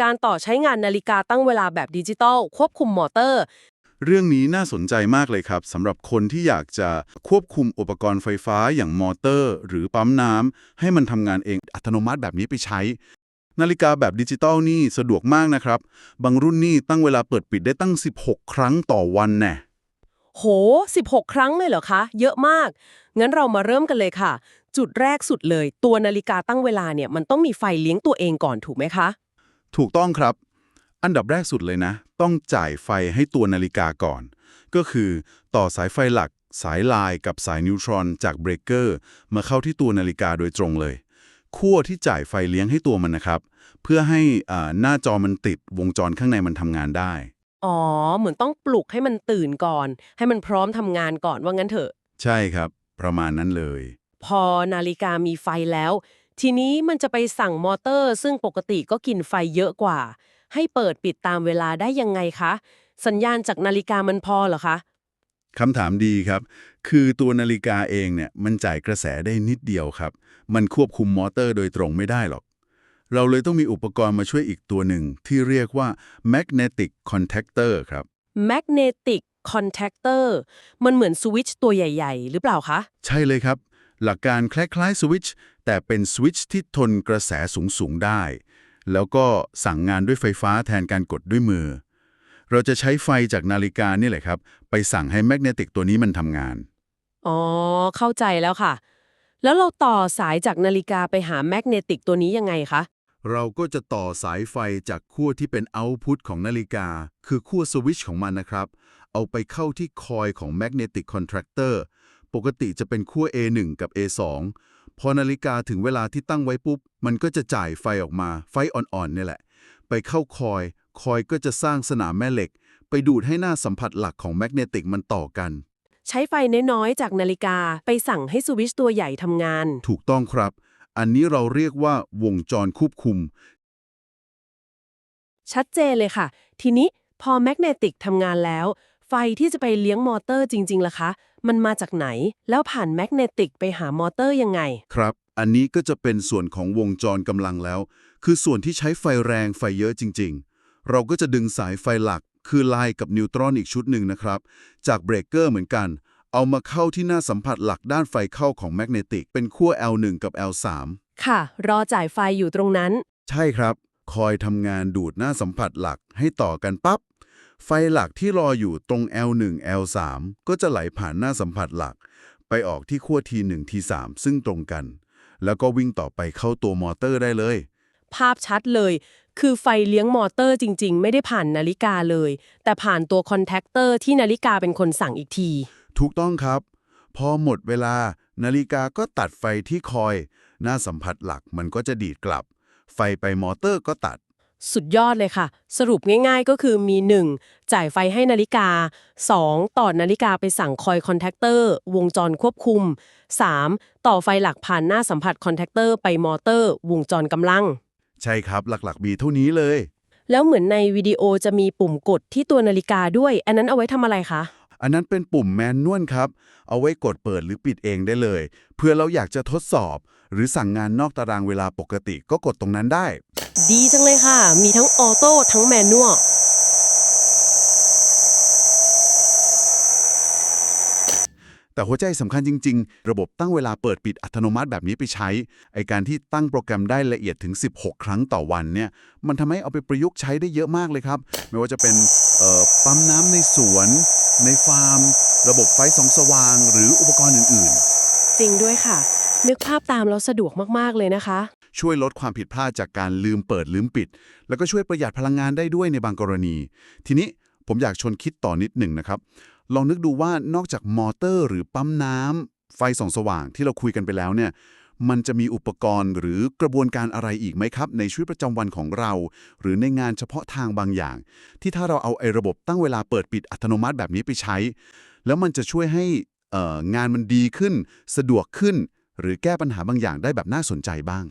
การต่อใช้งานนาฬิกาตั้งเวลาแบบดิจิตอลควบคุมมอเตอร์ เรื่องนี้น่าสนใจมากเลยครับสำหรับคนที่อยากจะควบคุมอุปกรณ์ไฟฟ้าอย่างมอเตอร์ หรือปั๊มน้ำให้มันทำงานเองอัตโนมัติแบบนี้ไปใช้ นาฬิกาแบบดิจิตอลนี่สะดวกมากนะครับ บางรุ่นนี่ตั้งเวลาเปิดปิดได้ตั้ง 16 ครั้งต่อวันแน่โห 16 ครั้งเลยเหรอคะ เยอะมาก งั้นเรามาเริ่มกันเลยค่ะ จุดแรกสุดเลย ตัวนาฬิกาตั้งเวลาเนี่ยมันต้องมีไฟเลี้ยงตัวเองก่อนถูกไหมคะ ถูกต้องครับ อันดับแรกสุดเลยนะ ต้องจ่ายไฟให้ตัวนาฬิกาก่อน ก็คือต่อสายไฟหลัก สายลายกับสายนิวตรอนจากเบรกเกอร์มาเข้าที่ตัวนาฬิกาโดยตรงเลยขั้วที่จ่ายไฟเลี้ยงให้ตัวมันนะครับ เพื่อให้อ่าหน้าจอมันติดวงจรข้างในมันทำงานได้ อ๋อ เหมือนต้องปลุกให้มันตื่นก่อน ให้มันพร้อมทำงานก่อนว่างั้นเถอะ ใช่ครับ ประมาณนั้นเลย พอนาฬิกามีไฟแล้ว ทีนี้มันจะไปสั่งมอเตอร์ ซึ่งปกติก็กินไฟเยอะกว่า ให้เปิดปิดตามเวลาได้ยังไงคะ สัญญาณจากนาฬิกามันพอเหรอคะคำถามดีครับ คือตัวนาฬิกาเองเนี่ยมันจ่ายกระแสได้นิดเดียวครับ มันควบคุมมอเตอร์โดยตรงไม่ได้หรอก เราเลยต้องมีอุปกรณ์มาช่วยอีกตัวหนึ่งที่เรียกว่า magnetic contactor ครับ magnetic contactor มันเหมือนสวิตช์ตัวใหญ่ ๆ หรือเปล่าคะ ใช่เลยครับ หลักการคล้ายๆสวิตช์ แต่เป็นสวิตช์ที่ทนกระแสสูงๆได้ แล้วก็สั่งงานด้วยไฟฟ้าแทนการกดด้วยมือ เราจะใช้ไฟจากนาฬิกานี่แหละครับ ไปสั่งให้แมกเนติกตัวนี้มันทำงาน อ๋อ เข้าใจแล้วค่ะ แล้วเราต่อสายจากนาฬิกาไปหาแมกเนติกตัวนี้ยังไงคะ เราก็จะต่อสายไฟจากขั้วที่เป็นเอาต์พุตของนาฬิกา คือขั้วสวิตช์ของมันนะครับ เอาไปเข้าที่คอยของ Magnetic Contractor ปกติจะเป็นขั้ว A1 กับ A2 พอนาฬิกาถึงเวลาที่ตั้งไว้ปุ๊บ มันก็จะจ่ายไฟออกมา ไฟอ่อนๆเนี่ยแหละ ไปเข้าคอย คอยก็จะสร้างสนามแม่เหล็ก ไปดูดให้หน้าสัมผัสหลักของแมกเนติกมันต่อกัน ใช้ไฟน้อยๆ จากนาฬิกาไปสั่งให้สวิตช์ตัวใหญ่ทำงาน ถูกต้องครับ อันนี้เราเรียกว่าวงจรควบคุม ชัดเจนเลยค่ะ ทีนี้พอแมกเนติกทำงานแล้ว ไฟที่จะไปเลี้ยงมอเตอร์จริงๆล่ะคะ มันมาจากไหน แล้วผ่านแมกเนติกไปหามอเตอร์ยังไง ครับ อันนี้ก็จะเป็นส่วนของวงจรกำลังแล้ว คือส่วนที่ใช้ไฟแรงไฟเยอะจริง ๆ เราก็จะดึงสายไฟหลัก คือไลน์กับนิวตรอนอีกชุดหนึ่งนะครับ จากเบรกเกอร์เหมือนกัน เอามาเข้าที่หน้าสัมผัสหลักด้านไฟเข้าของแมกเนติกเป็นขั้ว L1 กับ L3 ค่ะ รอจ่ายไฟอยู่ตรงนั้น ใช่ครับ คอยทำงานดูดหน้าสัมผัสหลักให้ต่อกันปั๊บ ไฟหลักที่รออยู่ตรง L1 L3 ก็จะไหลผ่านหน้าสัมผัสหลัก ไปออกที่ขั้ว T1 T3 ซึ่งตรงกัน แล้วก็วิ่งต่อไปเข้าตัวมอเตอร์ได้เลย ภาพชัดเลย คือไฟเลี้ยงมอเตอร์จริง ๆ ไม่ได้ผ่านนาฬิกาเลย แต่ผ่านตัวคอนแทคเตอร์ที่นาฬิกาเป็นคนสั่งอีกที ถูกต้องครับ พอหมดเวลา นาฬิกาก็ตัดไฟที่คอย หน้าสัมผัสหลักมันก็จะดีดกลับ ไฟไปมอเตอร์ก็ตัด สุดยอดเลยค่ะ สรุปง่ายๆก็คือมี 1. จ่ายไฟให้นาฬิกา 2. ต่อนาฬิกาไปสั่งคอยคอนแทคเตอร์ วงจรควบคุม 3. ต่อไฟหลักผ่านหน้าสัมผัสคอนแทคเตอร์ไปมอเตอร์ วงจรกำลัง ใช่ครับหลักๆมีเท่านี้เลย แล้วเหมือนในวิดีโอจะมีปุ่มกดที่ตัวนาฬิกาด้วย อันนั้นเอาไว้ทำอะไรคะ อันนั้นเป็นปุ่มแมนนวลครับ เอาไว้กดเปิดหรือปิดเองได้เลย เพื่อเราอยากจะทดสอบ หรือสั่งงานนอกตารางเวลาปกติก็กดตรงนั้นได้ ดีจังเลยค่ะ มีทั้งออโต้ทั้งแมนนวลแต่หัวใจสำคัญจริง ๆ ระบบตั้งเวลาเปิดปิดอัตโนมัติแบบนี้ไปใช้ ไอการที่ตั้งโปรแกรมได้ละเอียดถึง 16 ครั้งต่อวันเนี่ย มันทำให้เอาไปประยุกต์ใช้ได้เยอะมากเลยครับ ไม่ว่าจะเป็นเอ่อปั๊มน้ำในสวน ในฟาร์ม ระบบไฟส่องสว่าง หรืออุปกรณ์อื่น จริงด้วยค่ะ นึกภาพตามแล้วสะดวกมาก ๆ เลยนะคะ ๆ ช่วยลดความผิดพลาดจากการลืมเปิดลืมปิด แล้วก็ช่วยประหยัดพลังงานได้ด้วยในบางกรณี ทีนี้ผมอยากชวนคิดต่อนิดหนึ่งนะครับ ลองนึกดูว่านอกจากมอเตอร์หรือปั๊มน้ำไฟส่องสว่างที่เราคุยกันไปแล้วเนี่ย มันจะมีอุปกรณ์หรือกระบวนการอะไรอีกไหมครับ ในชีวิตประจำวันของเรา หรือในงานเฉพาะทางบางอย่าง ที่ถ้าเราเอาไอ้ระบบตั้งเวลาเปิดปิดอัตโนมัติแบบนี้ไปใช้ แล้วมันจะช่วยให้งานมันดีขึ้น สะดวกขึ้น หรือแก้ปัญหาบางอย่างได้แบบน่าสนใจบ้าง